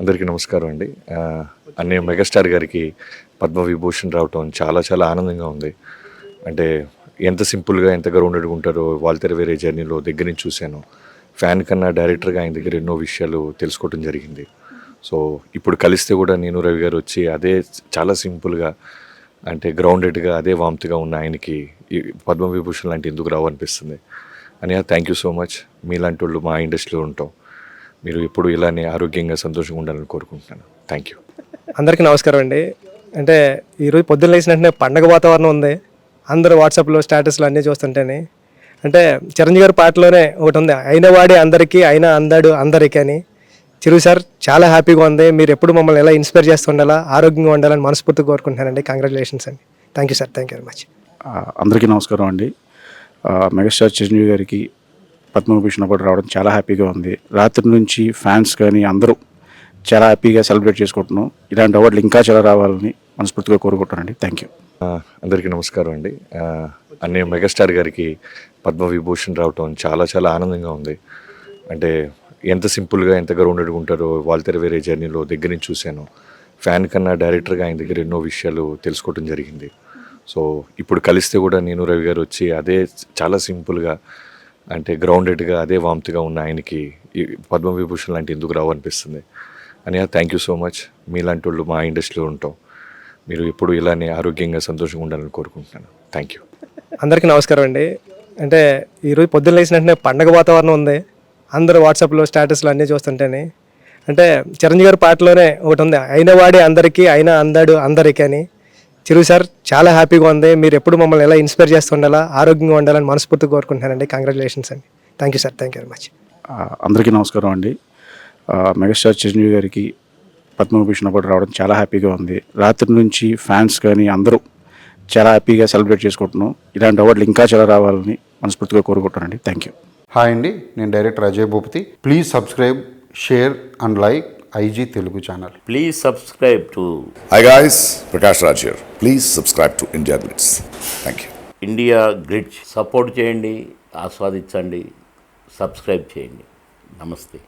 అందరికీ నమస్కారం అండి. అన్నయ్య మెగాస్టార్ గారికి పద్మ విభూషణ్ రావటం చాలా చాలా ఆనందంగా ఉంది. అంటే ఎంత సింపుల్గా ఎంత గ్రౌండెడ్గా ఉంటారో వాళ్ళ వేరే జర్నీలో దగ్గర నుంచి చూశాను. ఫ్యాన్ కన్నా డైరెక్టర్గా ఆయన దగ్గర ఎన్నో విషయాలు తెలుసుకోవటం జరిగింది. సో ఇప్పుడు కలిస్తే కూడా నేను రవి గారు వచ్చి అదే చాలా సింపుల్గా అంటే గ్రౌండెడ్గా అదే వామ్తిగా ఉన్న ఆయనకి ఈ పద్మ విభూషణ్ లాంటి ఎందుకు రావు అనిపిస్తుంది. అని థ్యాంక్ యూ సో మచ్ మీలాంటి వాళ్ళు మా ఇండస్ట్రీలో ఉంటాం. మీరు ఎప్పుడు ఇలానే ఆరోగ్యంగా సంతోషంగా ఉండాలని కోరుకుంటున్నాను. థ్యాంక్ యూ అందరికీ నమస్కారం అండి. అంటే ఈరోజు పొద్దున్న లేచిన వెంటనే పండగ వాతావరణం ఉంది. అందరూ వాట్సాప్లో స్టేటస్లు అన్నీ చూస్తుంటేనే. అంటే చిరంజీవి గారి పాటలోనే ఒకటి ఉంది అయిన వాడే అందరికీ అయినా అందాడు అందరికీ అని. చిరు సార్ చాలా హ్యాపీగా ఉంది. మీరు ఎప్పుడు మమ్మల్ని ఎలా ఇన్స్పైర్ చేస్తుండాలా ఆరోగ్యంగా ఉండాలని మనస్ఫూర్తిగా కోరుకుంటున్నానండి కంగ్రాచులేషన్స్ అండి. Thank you sir thank you very much అందరికీ నమస్కారం అండి. ఆ, మెగాస్టార్ చిరంజీవి గారికి పద్మభూషణ్ అవార్డు రావడం చాలా హ్యాపీగా ఉంది. రాత్రి నుంచి ఫ్యాన్స్ కానీ అందరూ చాలా హ్యాపీగా సెలబ్రేట్ చేసుకుంటున్నాం. ఇలాంటి అవార్డులు ఇంకా చాలా రావాలని మనస్ఫూర్తిగా కోరుకుంటానండి థ్యాంక్ యూ. అందరికీ నమస్కారం అండి. అన్నీ మెగాస్టార్ గారికి పద్మ విభూషణ్ రావటం చాలా చాలా ఆనందంగా ఉంది. అంటే ఎంత సింపుల్గా ఎంత గ్రౌండెడ్గా ఉంటారో వాళ్ళ వేరే జర్నీలో దగ్గర నుంచి చూశాను. ఫ్యాన్ కన్నా డైరెక్టర్గా ఆయన దగ్గర ఎన్నో విషయాలు తెలుసుకోవటం జరిగింది. సో ఇప్పుడు కలిస్తే కూడా నేను రవి గారు వచ్చి అదే చాలా సింపుల్గా అంటే గ్రౌండెడ్గా అదే వామ్తిగా ఉన్న ఆయనకి ఈ పద్మ విభూషణ్ లాంటి ఎందుకు రావు అనిపిస్తుంది? అని థ్యాంక్ యూ సో మచ్ మీలాంటి వాళ్ళు మా ఇండస్ట్రీలో ఉంటాం. మీరు ఎప్పుడు ఇలానే ఆరోగ్యంగా సంతోషంగా ఉండాలని కోరుకుంటున్నాను. థ్యాంక్ యూ అందరికీ నమస్కారం అండి. అంటే ఈరోజు పొద్దున్న లేచినట్టునే వెంటనే పండగ వాతావరణం ఉంది. అందరూ వాట్సాప్లో స్టేటస్లు అన్నీ చూస్తుంటేనే. అంటే చిరంజీవి గారి పాటలోనే ఒకటి ఉంది అయిన వాడే అందరికీ అయినా అందాడు అందరికీ అని. చిరు సార్ చాలా హ్యాపీగా ఉంది. మీరు ఎప్పుడు మమ్మల్ని ఎలా ఇన్స్పైర్ చేస్తుండాలా ఆరోగ్యంగా ఉండాలని మనస్ఫూర్తిగా కోరుకుంటున్నానండి. కంగ్రాచులేషన్స్ అండి. Thank you sir thank you very much అందరికీ నమస్కారం అండి. మెగాస్టార్ చిరంజీవి గారికి పద్మభూషణ్ అవార్డు రావడం చాలా హ్యాపీగా ఉంది. రాత్రి నుంచి ఫ్యాన్స్ కానీ అందరూ చాలా హ్యాపీగా సెలబ్రేట్ చేసుకుంటున్నాం. ఇలాంటి అవార్డులు ఇంకా చాలా రావాలని మనస్ఫూర్తిగా కోరుకుంటానండి థ్యాంక్ యూ హాయ్ అండి. నేను director Ajay Bhupathi. Please subscribe share and like. IG Telugu channel. Please subscribe to hi guys Prakash Raj here please subscribe to India Glitz thank you India Glitz support చేయండి ఆస్వాదించండి subscribe చేయండి. నమస్తే